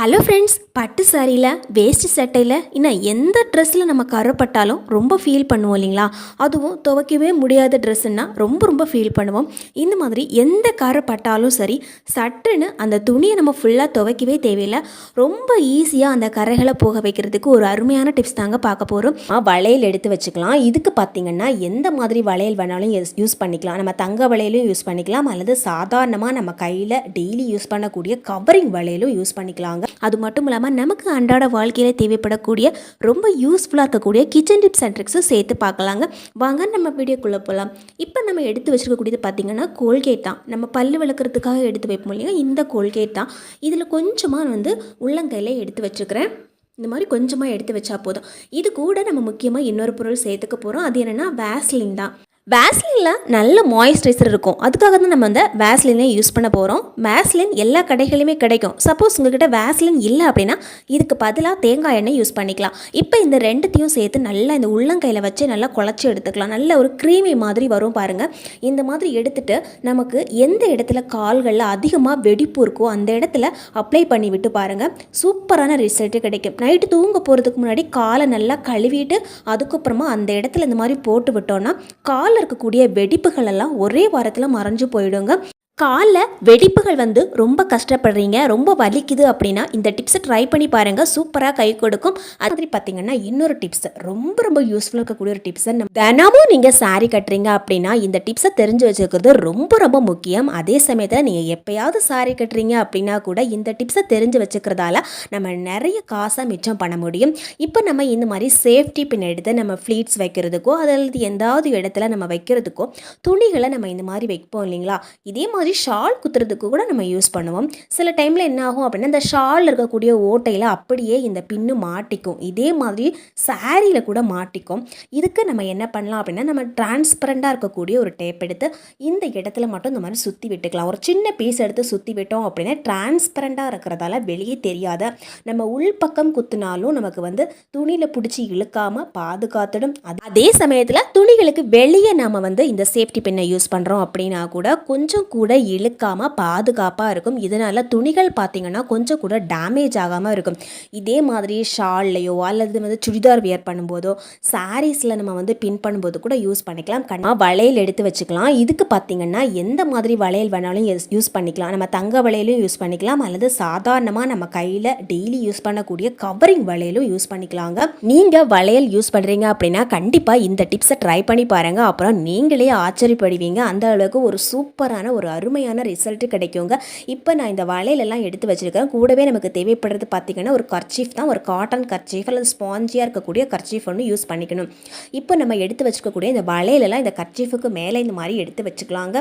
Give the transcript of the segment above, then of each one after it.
Hello friends பட்டு சாரியில் waste சட்டையில் இன்னும் எந்த ட்ரெஸ்ஸில் நம்ம கரப்பட்டாலும் ரொம்ப ஃபீல் பண்ணுவோம் இல்லைங்களா? அதுவும் துவைக்கவே முடியாத ட்ரெஸ்ஸுன்னா ரொம்ப ரொம்ப ஃபீல் பண்ணுவோம். இந்த மாதிரி எந்த கரப்பட்டாலும் சரி சட்டுன்னு அந்த துணியை நம்ம ஃபுல்லாக துவைக்கவே தேவையில்லை. ரொம்ப ஈஸியாக அந்த கரைகளை போக வைக்கிறதுக்கு ஒரு அருமையான டிப்ஸ் தாங்க பார்க்க போகிறோம் வளையல் எடுத்து வச்சுக்கலாம். இதுக்கு பார்த்தீங்கன்னா எந்த மாதிரி வளையல் வேணாலும் யூஸ் யூஸ் பண்ணிக்கலாம். நம்ம தங்க வளையலும் யூஸ் பண்ணிக்கலாம். அல்லது சாதாரணமாக நம்ம கையில் டெய்லி யூஸ் பண்ணக்கூடிய கவரிங் வளையலும் யூஸ் பண்ணிக்கலாங்க. அது மட்டும் இல்லாமல் நமக்கு அன்றாட வாழ்க்கையில் தேவைப்படக்கூடிய ரொம்ப யூஸ்ஃபுல்லாக இருக்கக்கூடிய கிச்சன் டிப்ஸ் அண்ட் ட்ரிக்ஸும் சேர்த்து பார்க்கலாங்க. வாங்க நம்ம வீடியோக்குள்ளே போகலாம் இப்போ நம்ம எடுத்து வச்சுருக்கக்கூடியது பார்த்தீங்கன்னா கோல்கேட் தான். நம்ம பல்லு விளக்குறதுக்காக எடுத்து வைப்போம் இல்லையா? இந்த கோல்கேட் தான். இதில் கொஞ்சமாக வந்து உள்ளங்கையில் எடுத்து வச்சுக்கிறேன் இந்த மாதிரி கொஞ்சமாக எடுத்து வச்சா போதும். இது கூட நம்ம முக்கியமாக இன்னொரு பொருள் சேர்த்துக்க போகிறோம் அது என்னென்னா வேஸ்லின் தான். வேஸ்லினில் நல்ல மாய்ஸ்சரைசர் இருக்கும். அதுக்காக தான் நம்ம அந்த வேஸ்லினே யூஸ் பண்ண போகிறோம் வேஸ்லின் எல்லா கடைகளிலுமே கிடைக்கும். சப்போஸ் உங்ககிட்ட வேஸ்லின் இல்லை அப்படின்னா இதுக்கு பதிலாக தேங்காய் எண்ணெய் யூஸ் பண்ணிக்கலாம். இப்போ இந்த ரெண்டுத்தையும் சேர்த்து நல்லா இந்த உள்ளங்கையில் வச்சு நல்லா குழச்சி எடுத்துக்கலாம். நல்ல ஒரு க்ரீமி மாதிரி வரும் பாருங்கள் இந்த மாதிரி எடுத்துகிட்டு நமக்கு எந்த இடத்துல கால்களில் அதிகமாக வெடிப்பு இருக்கோ அந்த இடத்துல அப்ளை பண்ணி விட்டு பாருங்கள் சூப்பரான ரிசல்ட்டு கிடைக்கும். நைட்டு தூங்க போகிறதுக்கு முன்னாடி காலை நல்லா கழுவிட்டு அதுக்கப்புறமா அந்த இடத்துல இந்த மாதிரி போட்டு விட்டோன்னா காலில் இருக்கக்கூடிய வெடிப்புகள் எல்லாம் ஒரே வாரத்தில் மறைஞ்சு போயிடுங்க. காலில் வெடிப்புகள் வந்து ரொம்ப கஷ்டப்படுறீங்க ரொம்ப வலிக்குது அப்படின்னா இந்த டிப்ஸை ட்ரை பண்ணி பாருங்கள் சூப்பராக கை கொடுக்கும். அது மாதிரி பார்த்தீங்கன்னா இன்னொரு டிப்ஸ் ரொம்ப ரொம்ப யூஸ்ஃபுல்லாக இருக்கக்கூடிய ஒரு டிப்ஸை நம்ம தினமும் நீங்கள் சாரி கட்டுறீங்க அப்படின்னா இந்த டிப்ஸை தெரிஞ்சு வச்சுக்கிறது ரொம்ப ரொம்ப முக்கியம். அதே சமயத்தில் நீங்கள் எப்போயாவது சாரி கட்டுறீங்க அப்படின்னா கூட இந்த டிப்ஸை தெரிஞ்சு வச்சுக்கிறதால நம்ம நிறைய காசை மிச்சம் பண்ண முடியும். இப்போ நம்ம இந்த மாதிரி சேஃப்டி பின் எடுத்து நம்ம ஃப்ளீட்ஸ் வைக்கிறதுக்கோ அதாவது எந்தாவது இடத்துல நம்ம வைக்கிறதுக்கோ துணிகளை நம்ம இந்த மாதிரி வைப்போம் இல்லைங்களா? இதே மாதிரி ஷால் குத்துறதுக்கு கூட நம்ம யூஸ் பண்ணுவோம். சில டைமில் என்ன ஆகும் அப்படின்னா இந்த ஷாலில் இருக்கக்கூடிய ஓட்டையில் அப்படியே இந்த பின்னு மாட்டிக்கும். இதே மாதிரி சாரியில் கூட மாட்டிக்கும். இதுக்கு நம்ம என்ன பண்ணலாம் அப்படின்னா நம்ம டிரான்ஸ்பரண்டாக இருக்கக்கூடிய ஒரு டேப் எடுத்து இந்த இடத்துல மட்டும் இந்த மாதிரி சுற்றி விட்டுக்கலாம். ஒரு சின்ன பீஸ் எடுத்து சுற்றி விட்டோம் அப்படின்னா டிரான்ஸ்பரண்டாக இருக்கிறதால வெளியே தெரியாத நம்ம உள்பக்கம் குத்துனாலும் நமக்கு வந்து துணியில் பிடிச்சி இழுக்காமல் பாதுகாத்துடும். அது- அதே சமயத்தில் துணிகளுக்கு வெளியே நாம் வந்து இந்த சேஃப்டி பின்னை யூஸ் பண்ணுறோம் அப்படின்னா கூட கொஞ்சம் கூட இழுக்காமல் பாதுகாப்பாக இருக்கும். இதனால் துணிகள் பார்த்திங்கன்னா கொஞ்சம் கூட டேமேஜ் ஆகாமல் இருக்கும். இதே மாதிரி ஷால்லையோ அல்லது வந்து சுடிதார் வியர் பண்ணும்போதோ சாரீஸில் நம்ம வந்து பின் பண்ணும்போது கூட யூஸ் பண்ணிக்கலாம். கண்ணா வளையல் எடுத்து வச்சுக்கலாம். இதுக்கு பார்த்தீங்கன்னா எந்த மாதிரி வளையல் வேணாலும் யூஸ் பண்ணிக்கலாம். நம்ம தங்க வளையலும் யூஸ் பண்ணிக்கலாம். அல்லது சாதாரணமாக நம்ம கையில் டெய்லி யூஸ் பண்ணக்கூடிய கவரிங் வளையலும் யூஸ் பண்ணிக்கலாங்க. நீங்கள் வளையல் யூஸ் பண்ணுறீங்க அப்படின்னா கண்டிப்பாக இந்த டிப்ஸை ட்ரை பண்ணி பாருங்கள் அப்புறம் நீங்களே ஆச்சரியப்படுவீங்க. அந்த அளவுக்கு ஒரு சூப்பரான ஒரு அருமையான ரிசல்ட் கிடைக்குங்க. இப்போ நான் இந்த வளையலெல்லாம் எடுத்து வச்சுருக்கேன். கூடவே நமக்கு தேவைப்படுறது பார்த்தீங்கன்னா ஒரு கர்ச்சீஃப் தான். ஒரு காட்டன் கர்ச்சீஃப் அல்லது ஸ்பாஞ்சியாக இருக்கக்கூடிய கர்ச்சீஃப் ஒன்று யூஸ் பண்ணிக்கணும். இப்போ நம்ம எடுத்து வச்சுக்கக்கூடிய இந்த வளையலெல்லாம் இந்த கர்ச்சீஃபுக்கு மேலே இந்த மாதிரி எடுத்து வச்சுக்கலாங்க.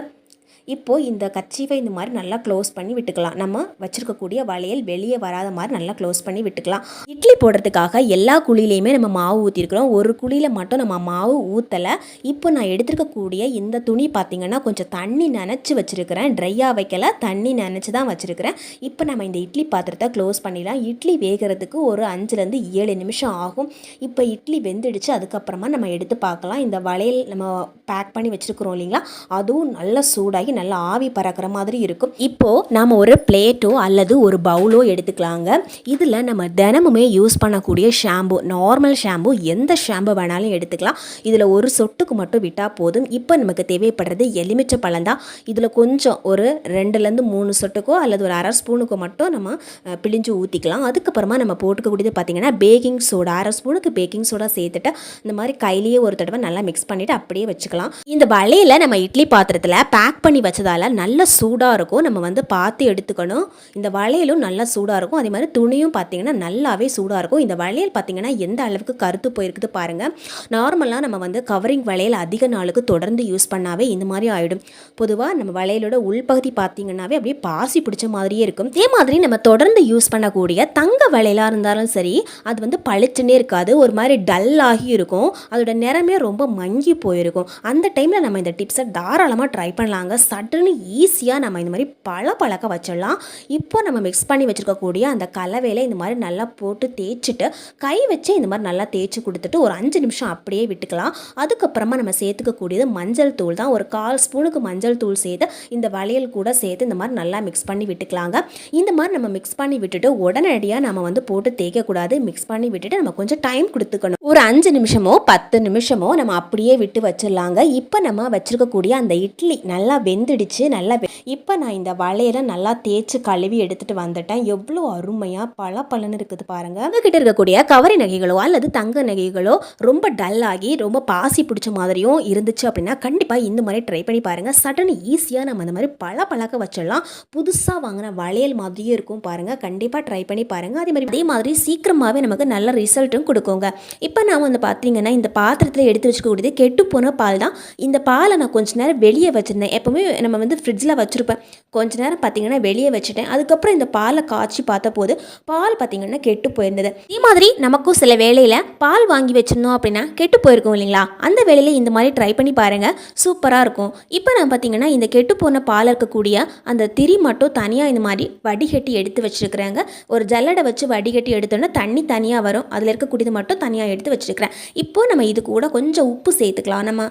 இப்போது இந்த கச்சீவை இந்த மாதிரி நல்லா க்ளோஸ் பண்ணி விட்டுக்கலாம். நம்ம வச்சுருக்கக்கூடிய வளையல் வெளியே வராத மாதிரி நல்லா க்ளோஸ் பண்ணி விட்டுக்கலாம். இட்லி போடுறதுக்காக எல்லா குழியிலையுமே நம்ம மாவு ஊற்றிருக்கிறோம் ஒரு குழியில் மட்டும் நம்ம மாவு ஊற்றலை இப்போ நான் எடுத்திருக்கக்கூடிய இந்த துணி பார்த்திங்கன்னா கொஞ்சம் தண்ணி நினச்சி வச்சுருக்கிறேன். ட்ரையாக வைக்கல தண்ணி நினச்சி தான் வச்சுருக்கிறேன். இப்போ நம்ம இந்த இட்லி பாத்திரத்தை க்ளோஸ் பண்ணிடலாம். இட்லி வேகிறதுக்கு ஒரு அஞ்சுலேருந்து ஏழு நிமிஷம் ஆகும். இப்போ இட்லி வெந்துடுச்சு. அதுக்கப்புறமா நம்ம எடுத்து பார்க்கலாம் இந்த வளையல் நம்ம பேக் பண்ணி வச்சுருக்கிறோம் இல்லைங்களா? அதுவும் நல்லா சூடாகி நல்லா ஆவி பறக்கிற மாதிரி இருக்கும். இப்போது நாம் ஒரு பிளேட்டோ அல்லது ஒரு பவுலோ எடுத்துக்கலாங்க. இதில் நம்ம தினமுமே யூஸ் பண்ணக்கூடிய ஷாம்பு நார்மல் ஷாம்பு எந்த ஷாம்பு வேணாலும் எடுத்துக்கலாம். இதில் ஒரு சொட்டுக்கு மட்டும் விட்டால் போதும். இப்போ நமக்கு தேவைப்படுறது எலுமிச்சை பழம் தான். இதில் கொஞ்சம் ஒரு ரெண்டுலேருந்து மூணு சொட்டுக்கோ அல்லது ஒரு அரை ஸ்பூனுக்கோ மட்டும் நம்ம பிழிஞ்சு ஊற்றிக்கலாம் அதுக்கப்புறமா நம்ம போட்டுக்கக்கூடியது பார்த்திங்கன்னா பேக்கிங் சோடா அரை ஸ்பூனுக்கு பேக்கிங் சோடா சேர்த்துட்டு இந்த மாதிரி கையிலேயே ஒரு தடவை நல்லா மிக்ஸ் பண்ணிவிட்டு அப்படியே வச்சுக்கலாம். இந்த வலையில் நம்ம இட்லி பாத்திரத்தில் பேக் பண்ணி வச்சதால நல்லா சூடாக இருக்கும். நம்ம வந்து பார்த்து எடுத்துக்கணும். இந்த வளையலும் நல்லா சூடாக இருக்கும். அதே மாதிரி துணியும் பார்த்தீங்கன்னா நல்லாவே சூடாக இருக்கும். இந்த வளையல் பார்த்தீங்கன்னா எந்த அளவுக்கு கருத்து போயிருக்குது பாருங்கள் நார்மலாக நம்ம வந்து கவரிங் வளையல் அதிக நாளுக்கு தொடர்ந்து யூஸ் பண்ணாவே இந்த மாதிரி ஆகிடும் பொதுவாக நம்ம வளையலோட உள்பகுதி பார்த்திங்கன்னாவே அப்படியே பாசி பிடிச்ச மாதிரியே இருக்கும். இதே மாதிரி நம்ம தொடர்ந்து யூஸ் பண்ணக்கூடிய தங்க வளையலாக இருந்தாலும் சரி அது வந்து பளிச்சுன்னே இருக்காது. ஒரு மாதிரி டல் இருக்கும். அதோட நிறமே ரொம்ப மங்கி போயிருக்கும். அந்த டைமில் நம்ம இந்த டிப்ஸை தாராளமாக ட்ரை பண்ணலாங்க. சட்டுன்னு ஈஸியாக நம்ம இந்த மாதிரி பல பழக்க வச்சிடலாம். இப்போ நம்ம மிக்ஸ் பண்ணி வச்சுருக்கக்கூடிய அந்த கலவையில் இந்த மாதிரி நல்லா போட்டு தேய்ச்சிட்டு கை வச்சு இந்த மாதிரி நல்லா தேய்ச்சி கொடுத்துட்டு ஒரு அஞ்சு நிமிஷம் அப்படியே விட்டுக்கலாம். அதுக்கப்புறமா நம்ம சேர்த்துக்கக்கூடியது மஞ்சள் தூள் தான். ஒரு கால் ஸ்பூனுக்கு மஞ்சள் தூள் சேர்த்து இந்த வளையல் கூட சேர்த்து இந்த மாதிரி நல்லா மிக்ஸ் பண்ணி விட்டுக்கலாங்க. இந்த மாதிரி நம்ம மிக்ஸ் பண்ணி விட்டுட்டு உடனடியாக நம்ம வந்து போட்டு தேய்க்கக்கூடாது மிக்ஸ் பண்ணி விட்டுட்டு நம்ம கொஞ்சம் டைம் கொடுத்துக்கணும். ஒரு அஞ்சு நிமிஷமோ பத்து நிமிஷமோ நம்ம அப்படியே விட்டு வச்சிடலாங்க. இப்போ நம்ம வச்சுருக்கக்கூடிய அந்த இட்லி நல்லா வெந்துடுச்சு நல்லா இப்போ நான் இந்த வளையல நல்லா தேய்ச்சி கழுவி எடுத்துட்டு வந்துட்டேன். எவ்வளோ அருமையாக பல பலன்னு இருக்குது பாருங்கள் உங்ககிட்ட இருக்கக்கூடிய கவரி நகைகளோ அல்லது தங்க நகைகளோ ரொம்ப டல்லாகி ரொம்ப பாசி பிடிச்ச மாதிரியும் இருந்துச்சு அப்படின்னா கண்டிப்பாக இந்த மாதிரி ட்ரை பண்ணி பாருங்கள் சடன் ஈஸியாக நம்ம அந்த மாதிரி பல பழக்க வச்சிடலாம். புதுசாக வாங்கின வளையல் மாதிரியும் இருக்கும் பாருங்கள் கண்டிப்பாக ட்ரை பண்ணி பாருங்கள் அதே மாதிரி அதே மாதிரி சீக்கிரமாகவே நமக்கு நல்ல ரிசல்ட்டும் கொடுக்குங்க. இப்போ நான் வந்து பார்த்தீங்கன்னா இந்த பாத்திரத்தில் எடுத்து வச்சுக்கக்கூடியது கெட்டு போன பால் தான். இந்த பாலை நான் கொஞ்ச நேரம் வெளியே வச்சுருந்தேன். எப்போவுமே நம்ம வந்து ஃப்ரிட்ஜில் வச்சுருப்பேன். கொஞ்ச நேரம் பார்த்தீங்கன்னா வெளியே வச்சுட்டேன். அதுக்கப்புறம் இந்த பாலை காய்ச்சி பார்த்த போது பால் பார்த்தீங்கன்னா கெட்டு போயிருந்தது. இதே மாதிரி நமக்கும் சில வேலையில் பால் வாங்கி வச்சிருந்தோம் அப்படின்னா கெட்டு போயிருக்கோம் இல்லைங்களா? அந்த வேலையில் இந்த மாதிரி ட்ரை பண்ணி பாருங்கள் சூப்பராக இருக்கும். இப்போ நான் பார்த்தீங்கன்னா இந்த கெட்டு போன பால் இருக்கக்கூடிய அந்த திரி மட்டும் தனியாக இந்த மாதிரி வடிகட்டி எடுத்து வச்சுருக்குறாங்க. ஒரு ஜல்லடை வச்சு வடிகட்டி எடுத்தோன்னா தண்ணி தனியாக வரும். அதில் இருக்கக்கூடியது மட்டும் தனியாக எடுத்து வச்சுருக்கிறேன். இப்போது நம்ம இது கூட கொஞ்சம் உப்பு சேர்த்துக்கலாம். நம்ம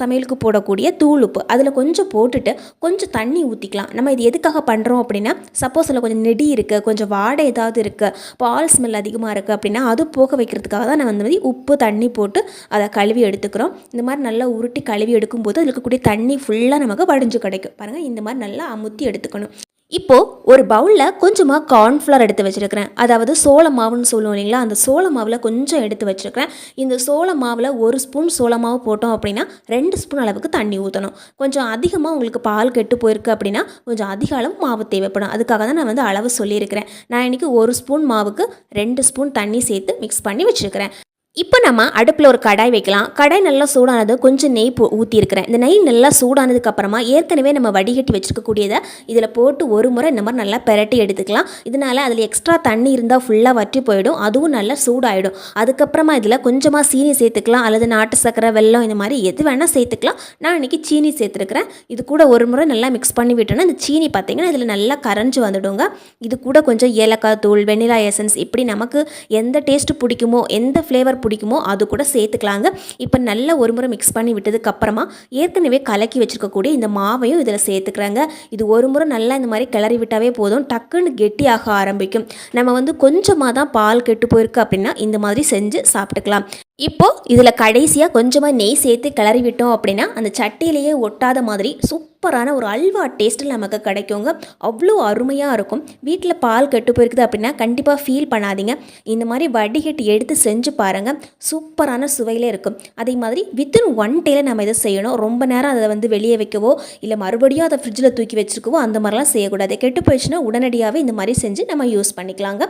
சமையலுக்கு போடக்கூடிய தூள் உப்பு. அதில் கொஞ்சம் போட்டு போட்டுட்டு கொஞ்சம் தண்ணி ஊற்றிக்கலாம் நம்ம இது எதுக்காக பண்ணுறோம் அப்படின்னா சப்போஸ் அதில் கொஞ்சம் நெடி இருக்குது கொஞ்சம் வாடை ஏதாவது இருக்குது பால் ஸ்மெல் அதிகமாக இருக்குது அப்படின்னா அது போக வைக்கிறதுக்காக தான் நான் அந்த மாதிரி உப்பு தண்ணி போட்டு அதை கழுவி எடுத்துக்கிறோம். இந்த மாதிரி நல்லா உருட்டி கழுவி எடுக்கும்போது அதில் இருக்கக்கூடிய தண்ணி ஃபுல்லாக நமக்கு வடிஞ்சு கிடைக்கும். பாருங்கள் இந்த மாதிரி நல்லா அமுத்தி எடுத்துக்கணும். இப்போது ஒரு பவுலில் கொஞ்சமாக கார்ன்ஃப்ளவர் எடுத்து வச்சுருக்கிறேன். அதாவது சோள மாவுன்னு சொல்லுவோம் இல்லைங்களா? அந்த சோள மாவில் கொஞ்சம் எடுத்து வச்சுருக்கிறேன். இந்த சோள மாவில் ஒரு ஸ்பூன் சோள மாவு போட்டோம் அப்படின்னா ரெண்டு ஸ்பூன் அளவுக்கு தண்ணி ஊற்றணும் கொஞ்சம் அதிகமாக உங்களுக்கு பால் கெட்டு போயிருக்கு அப்படின்னா கொஞ்சம் அதிக அளவு மாவு தேவைப்படும். அதுக்காக தான் நான் வந்து அளவு சொல்லியிருக்கிறேன். நான் இன்றைக்கி ஒரு ஸ்பூன் மாவுக்கு ரெண்டு ஸ்பூன் தண்ணி சேர்த்து மிக்ஸ் பண்ணி வச்சுருக்கிறேன். இப்போ நம்ம அடுப்பில் ஒரு கடாய் வைக்கலாம். கடாய் நல்லா சூடானது கொஞ்சம் நெய் ஊற்றிருக்கிறேன் இந்த நெய் நல்லா சூடானதுக்கு அப்புறமா ஏற்கனவே நம்ம வடிகட்டி வச்சுருக்கக்கூடியதை இதில் போட்டு ஒரு முறை இந்த மாதிரி நல்லா பெரட்டி எடுத்துக்கலாம். இதனால் அதில் எக்ஸ்ட்ரா தண்ணி இருந்தால் ஃபுல்லாக வற்றி போயிடும். அதுவும் நல்லா சூடாயிடும். அதுக்கப்புறமா இதில் கொஞ்சமாக சீனி சேர்த்துக்கலாம். அல்லது நாட்டு சக்கரை வெல்லம் இந்த மாதிரி எது வேணால் சேர்த்துக்கலாம். நான் இன்றைக்கி சீனி சேர்த்துருக்கிறேன். இது கூட ஒரு முறை நல்லா மிக்ஸ் பண்ணி விட்டோன்னா இந்த சீனி பார்த்தீங்கன்னா இதில் நல்லா கரைஞ்சி வந்துடுங்க. இது கூட கொஞ்சம் ஏலக்காய் தூள் வெண்ணிலா எசன்ஸ் இப்படி நமக்கு எந்த டேஸ்ட்டு பிடிக்குமோ எந்த ஃப்ளேவர் பிடிக்குமோ அது கூட சேர்த்துக்கலாங்க. இப்போ நல்லா ஒரு முறை மிக்ஸ் பண்ணி விட்டதுக்கு அப்புறமா ஏற்கனவே கலக்கி வச்சிருக்கக்கூடிய இந்த மாவையும் இதில் சேர்த்துக்கிறாங்க. இது ஒரு முறை நல்லா இந்த மாதிரி கிளறி விட்டாவே போதும். டக்குன்னு கெட்டியாக ஆரம்பிக்கும். நம்ம வந்து கொஞ்சமாக தான் பால் கெட்டு போயிருக்கு அப்படின்னா இந்த மாதிரி செஞ்சு சாப்பிட்டுக்கலாம். இப்போ இதில் கடைசியாக கொஞ்சமாக நெய் சேர்த்து கிளறி விட்டோம் அப்படின்னா அந்த சட்டியிலேயே ஒட்டாத மாதிரி சூப்பரான ஒரு அல்வா டேஸ்ட்டில் நமக்கு கிடைக்குங்க. அவ்வளோ அருமையாக இருக்கும். வீட்டில் பால் கெட்டு போயிருக்குது அப்படின்னா கண்டிப்பாக ஃபீல் பண்ணாதீங்க. இந்த மாதிரி வடிகட்டி எடுத்து செஞ்சு பாருங்கள் சூப்பரான சுவையில் இருக்கும். அதே மாதிரி வித்தின் ஒன் டேல நம்ம இதை செய்யணும். ரொம்ப நேரம் அதை வந்து வெளியே வைக்கவோ இல்லை மறுபடியும் அதை ஃப்ரிட்ஜில் தூக்கி வச்சுருக்கவோ அந்த மாதிரிலாம் செய்யக்கூடாது. கெட்டு போயிடுச்சுன்னா உடனடியாகவே இந்த மாதிரி செஞ்சு நம்ம யூஸ் பண்ணிக்கலாங்க.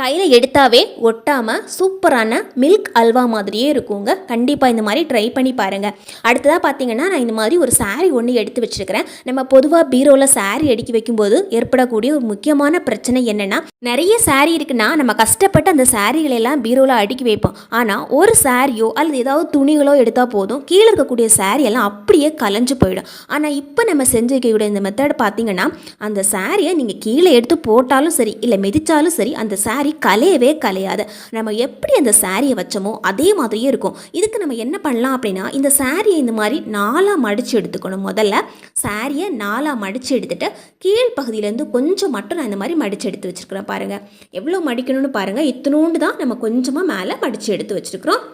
கையில் எடுத்தாவே ஒட்டாமல் சூப்பரான மில்க் அல்வா மாதிரியே இருக்குங்க. கண்டிப்பாக இந்த மாதிரி ட்ரை பண்ணி பாருங்கள் அடுத்ததாக பார்த்தீங்கன்னா நான் இந்த மாதிரி ஒரு சாரீ ஒன்று எடுத்து வச்சிருக்கிறேன். நம்ம பொதுவாக பீரோவில் சாரீ அடுக்கி வைக்கும்போது ஏற்படக்கூடிய ஒரு முக்கியமான பிரச்சனை என்னென்னா நிறைய சாரீ இருக்குன்னா நம்ம கஷ்டப்பட்டு அந்த சாரீகளெல்லாம் பீரோவில் அடுக்கி வைப்போம். ஆனால் ஒரு சாரியோ அல்லது ஏதாவது துணிகளோ எடுத்தால் போதும் கீழே இருக்கக்கூடிய saree எல்லாம் அப்படியே கலைஞ்சு போயிடும். ஆனால் இப்போ நம்ம செஞ்சு இந்த மெத்தட் பார்த்தீங்கன்னா அந்த சாரியை நீங்கள் கீழே எடுத்து போட்டாலும் சரி இல்லை மிதித்தாலும் சரி அந்த saree கலையவே கலையாது. நம்ம எப்படி அந்த சாரியை வச்சோமோ அதே மாதிரியே இருக்கும். இதுக்கு நம்ம என்ன பண்ணலாம் அப்படின்னா இந்த சாரியை இந்த மாதிரி நாலாக மடித்து எடுத்துக்கணும். முதல்ல சாரியை நாலாக மடித்து எடுத்துகிட்டு கீழ் பகுதியிலேருந்து கொஞ்சம் மட்டும் நான் இந்த மாதிரி மடித்து எடுத்து வச்சுருக்கிறேன் பாருங்கள் எவ்வளோ மடிக்கணும்னு பாருங்கள் இத்தினோண்டு தான் நம்ம கொஞ்சமாக மேலே மடித்து எடுத்து வச்சுருக்கிறோம்.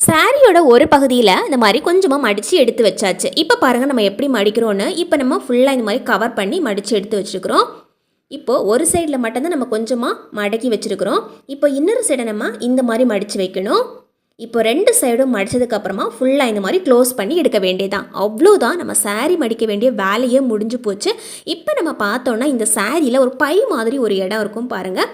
சாரியோட ஒரு பகுதியில் இந்த மாதிரி கொஞ்சமாக மடித்து எடுத்து வச்சாச்சு. இப்போ பாருங்கள் நம்ம எப்படி மடிக்கிறோன்னு இப்போ நம்ம ஃபுல்லாக இந்த மாதிரி கவர் பண்ணி மடித்து எடுத்து வச்சுருக்கிறோம். இப்போது ஒரு சைடில் மட்டும்தான் நம்ம கொஞ்சமாக மடக்கி வச்சுருக்கிறோம். இப்போ இன்னொரு சைடை நம்ம இந்த மாதிரி மடித்து வைக்கணும். இப்போ ரெண்டு சைடும் மடிச்சதுக்கப்புறமா ஃபுல்லாக இந்த மாதிரி க்ளோஸ் பண்ணி எடுக்க வேண்டியதான் அவ்வளோதான் நம்ம சாரீ மடிக்க வேண்டிய வேலையே முடிஞ்சு போச்சு. இப்போ நம்ம பார்த்தோன்னா இந்த சாரியில் ஒரு பை மாதிரி ஒரு இடம் இருக்கும் பாருங்கள்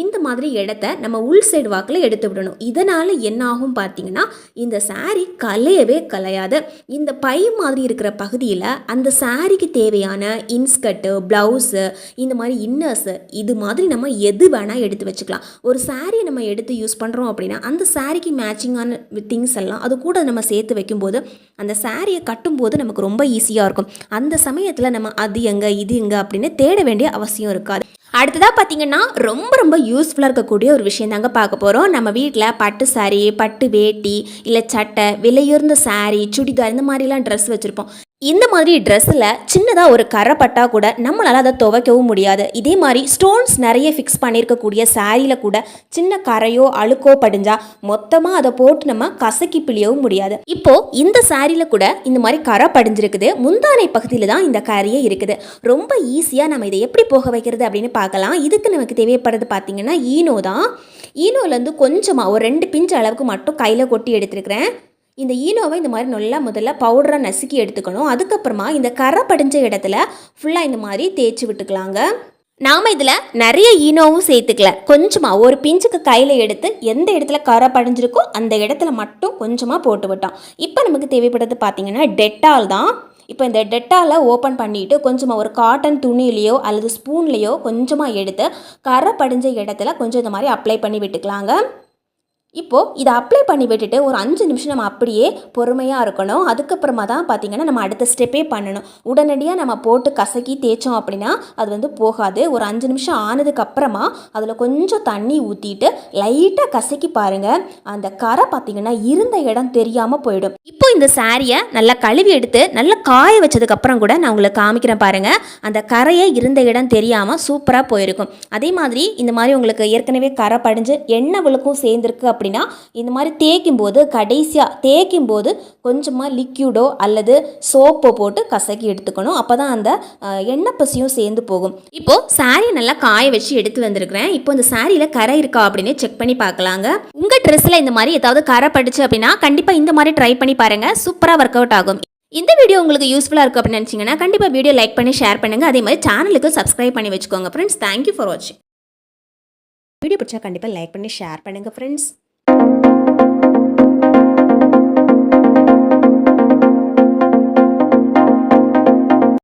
இந்த மாதிரி இடத்த நம்ம உள் சைடு வாக்கில் எடுத்து விடணும். இதனால் என்ன ஆகும் பார்த்தீங்கன்னா இந்த சாரீ கலையவே கலையாது இந்த பை மாதிரி இருக்கிற பகுதியில் அந்த சாரிக்கு தேவையான இன்ஸ்கர்ட்டு ப்ளவுஸு இந்த மாதிரி இன்னர்ஸு இது மாதிரி நம்ம எது வேணால் எடுத்து வச்சுக்கலாம். ஒரு சாரியை நம்ம எடுத்து யூஸ் பண்ணுறோம் அப்படின்னா அந்த சாரிக்கு மேட்சிங்கான திங்ஸ் எல்லாம் அது கூட நம்ம சேர்த்து வைக்கும்போது அந்த சாரியை கட்டும்போது நமக்கு ரொம்ப ஈஸியாக இருக்கும். அந்த சமயத்தில் நம்ம அது எங்கே இது எங்கே அப்படின்னு தேட வேண்டிய அவசியம் இருக்காது. அடுத்ததாக பார்த்தீங்கன்னா ரொம்ப ரொம்ப யூஸ்ஃபுல்லாக இருக்கக்கூடிய ஒரு விஷயம் தாங்க பார்க்க போகிறோம் நம்ம வீட்டில் பட்டு சாரீ பட்டு வேட்டி இல்லை சட்டை விலையுர்ந்த சாரீ சுடிதார் இந்த மாதிரிலாம் ட்ரெஸ் வச்சுருப்போம். இந்த மாதிரி ட்ரெஸ்ஸில் சின்னதாக ஒரு கரை பட்டா கூட நம்மளால் அதை துவைக்கவும் முடியாது. இதே மாதிரி ஸ்டோன்ஸ் நிறைய ஃபிக்ஸ் பண்ணியிருக்கக்கூடிய சாரியில் கூட சின்ன கரையோ அழுக்கோ படிஞ்சா மொத்தமாக அதை போட்டு நம்ம கசக்கி பிழியவும் முடியாது. இப்போது இந்த சாரியில் கூட இந்த மாதிரி கரை படிஞ்சிருக்குது. முந்தானை பகுதியில் தான் இந்த கரையே இருக்குது. ரொம்ப ஈஸியாக நம்ம இதை எப்படி போக வைக்கிறது அப்படின்னு பார்க்கலாம். இதுக்கு நமக்கு தேவைப்படுறது பார்த்திங்கன்னா ஈனோ தான். ஈனோலேருந்து கொஞ்சமாக ஒரு ரெண்டு பிஞ்சு அளவுக்கு மட்டும் கையில் கொட்டி எடுத்துருக்கிறேன். இந்த ஈனோவை இந்த மாதிரி நல்லா முதல்ல பவுடராக நசுக்கி எடுத்துக்கணும். அதுக்கப்புறமா இந்த கரை படிஞ்ச இடத்துல ஃபுல்லாக இந்த மாதிரி தேய்ச்சி விட்டுக்கலாங்க. நாம் இதில் நிறைய ஈனோவும் சேர்த்துக்கல. கொஞ்சமாக ஒரு பிஞ்சுக்கு கையில் எடுத்து எந்த இடத்துல கரை படிஞ்சிருக்கோ அந்த இடத்துல மட்டும் கொஞ்சமாக போட்டு விட்டோம். இப்போ நமக்கு தேவைப்படுறது பார்த்திங்கன்னா டெட்டால் தான். இப்போ இந்த டெட்டாலை ஓப்பன் பண்ணிவிட்டு கொஞ்சமாக ஒரு காட்டன் துணியிலையோ அல்லது ஸ்பூன்லேயோ கொஞ்சமாக எடுத்து கரை படிஞ்ச இடத்துல கொஞ்சம் இந்த மாதிரி அப்ளை பண்ணி விட்டுக்கலாங்க. இப்போது இதை அப்ளை பண்ணி விட்டுட்டு ஒரு அஞ்சு நிமிஷம் நம்ம அப்படியே பொறுமையாக இருக்கணும். அதுக்கப்புறமா தான் பார்த்திங்கன்னா நம்ம அடுத்த ஸ்டெப்பே பண்ணணும். உடனடியாக நம்ம போட்டு கசக்கி தேய்ச்சோம் அப்படின்னா அது வந்து போகாது. ஒரு அஞ்சு நிமிஷம் ஆனதுக்கப்புறமா அதில் கொஞ்சம் தண்ணி ஊற்றிட்டு லைட்டாக கசக்கி பாருங்கள் அந்த கரை பார்த்திங்கன்னா இருந்த இடம் தெரியாமல் போயிடும். இப்போ இந்த சாரியை நல்லா கழுவி எடுத்து நல்லா காய வச்சதுக்கப்புறம் கூட நான் உங்களுக்கு காமிக்கிறேன் பாருங்கள் அந்த கரையை இருந்த இடம் தெரியாமல் சூப்பராக போயிருக்கும். அதே மாதிரி இந்த மாதிரி உங்களுக்கு ஏற்கனவே கரை படிஞ்சு எண்ணெய் விளக்கும் சேர்ந்துருக்கு அப்படின்னா இந்த மாதிரி தேய்க்கும் போது கடைசியாக தேய்க்கும் போது கொஞ்சமாக லிக்யூடோ அல்லது சோப்போ போட்டு கசக்கி எடுத்துக்கணும். அப்போ தான் அந்த எண்ணெய் பசியும் சேர்ந்து போகும். இப்போது சாரியை நல்லா காய வச்சு எடுத்து வந்திருக்கிறேன். இப்போ இந்த சாரியில் கரை இருக்கா அப்படின்னு செக் பண்ணி பார்க்கலாங்க. உங்கள் ட்ரெஸ்ஸில் இந்த மாதிரி ஏதாவது கரை படிச்சு அப்படின்னா கண்டிப்பாக இந்த மாதிரி ட்ரை பண்ணி பாருங்கள் சூப்பராக ஒர்க் அவுட் ஆகும். இந்த வீடியோ உங்களுக்கு யூஸ்ஃபுல்லாக இருக்கும் அப்படின்னு நினச்சிங்கன்னா கண்டிப்பாக வீடியோ லைக் பண்ணி ஷேர் பண்ணுங்கள் அதே மாதிரி சேனலுக்கு சப்ஸ்கிரைப் பண்ணி வச்சுக்கோங்க ஃப்ரெண்ட்ஸ் தேங்க்யூ ஃபார் வாட்சிங் வீடியோ பிடிச்சா கண்டிப்பாக லைக் பண்ணி ஷேர் பண்ணுங்கள் ஃப்ரெண்ட்ஸ்